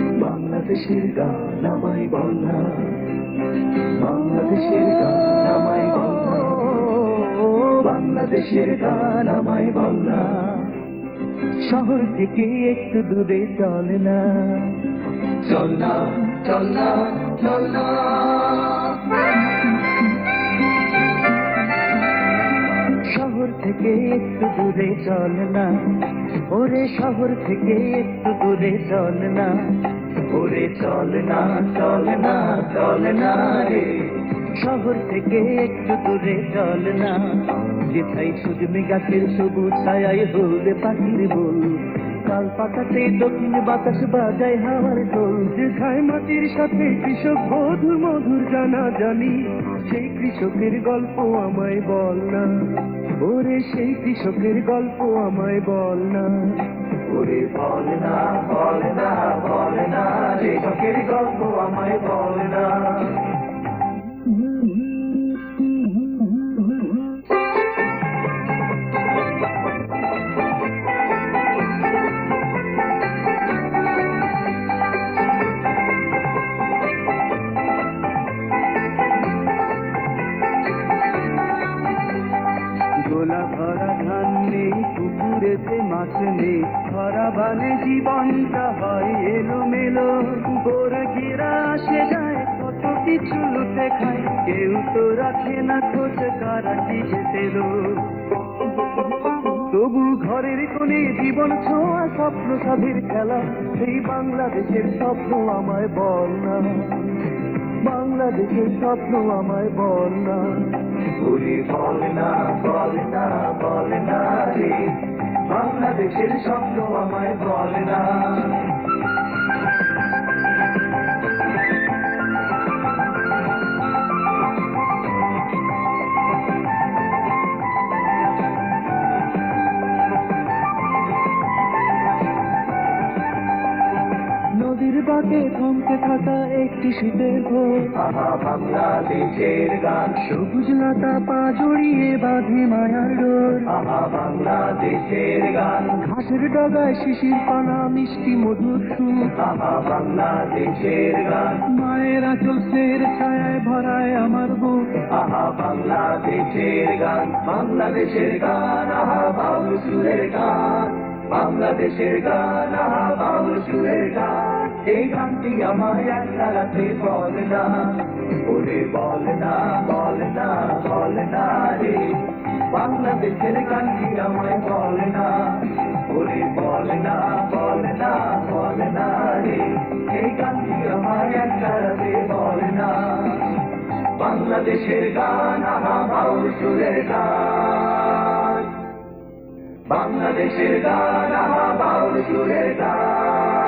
বাংলাদেশের গান আমায় বাংলা। বাংলাদেশের গান আমায় বাংলা। বাংলাদেশের গান আমায় বাংলা। শহর থেকে একটু দূরে চল না। চল না চল না চল না। থেকে একটু দূরে চল না। ওরে শহর থেকে একটু দূরে চল না। ওরে চল না চল না চল না রে। শহর থেকে একটু দূরে চল না। যেথাই সুজমি গাছের সবুজ ছায়ায় হলদে পাখির বল কাল পাতাতে দক্ষিণ বাতাস বাজায় হাওয়ার ঢোল। যেখায় মাটির সাথে কৃষক মধুর মধুর জানা জানি সেই কৃষকের গল্প আমায় বল না। ওরে সেই কৃষকের গল্প আমায় বল না। ওরে বল না বল না বল না, কৃষকের গল্প আমায় বল না। ভরা ধান নেই পুকুরেতে মাছ নেই ভরা বানে জীবনটা হয় এলো মেলো গোর ঘেরা আসে যায়, কত কিছু লুটে খায়, কেউ তো রাখে না খোঁজ কারা পেল তবু ঘরের কোণে জীবন ছোঁয়া, স্বপ্ন সাধের খেলা, সেই বাংলাদেশের স্বপ্ন আমায় বল না। বাংলাদেশের স্বপ্ন আমায় বল না। ওরে বল না বল না বল না রে। বাংলাদেশের স্বপ্ন আমায় বল না। বাঁকে থমকে থাকা একটি শীতের ভোর। বাংলাদেশের গান। সবুজ লতা পা জড়িয়ে বাঁধে মায়ার ডোর বাংলাদেশের গান। ঘাসের ডগায় শিশির পানা মিষ্টি মধুর সুর। বাংলাদেশের গান। মায়ের আচলের ছায়ায় ভরায় আমার বুক। আহা বাংলাদেশের গান। বাংলাদেশের গান আহা বাউল সুরের গান। বাংলাদেশের গান আহা বাউল সুরের গান। এই গানটি আমায় এক তারাতে বল না। ওরে বল না বল না বল না রে। বাংলাদেশের গানটি আমায় বল না। ওরে বল না বল না বল না রে। এই গানটি আমায় এক তারাতে বল না। বাংলাদেশের গান বাউল সুরের গান। বাংলাদেশের গান বাউল সুরের গান।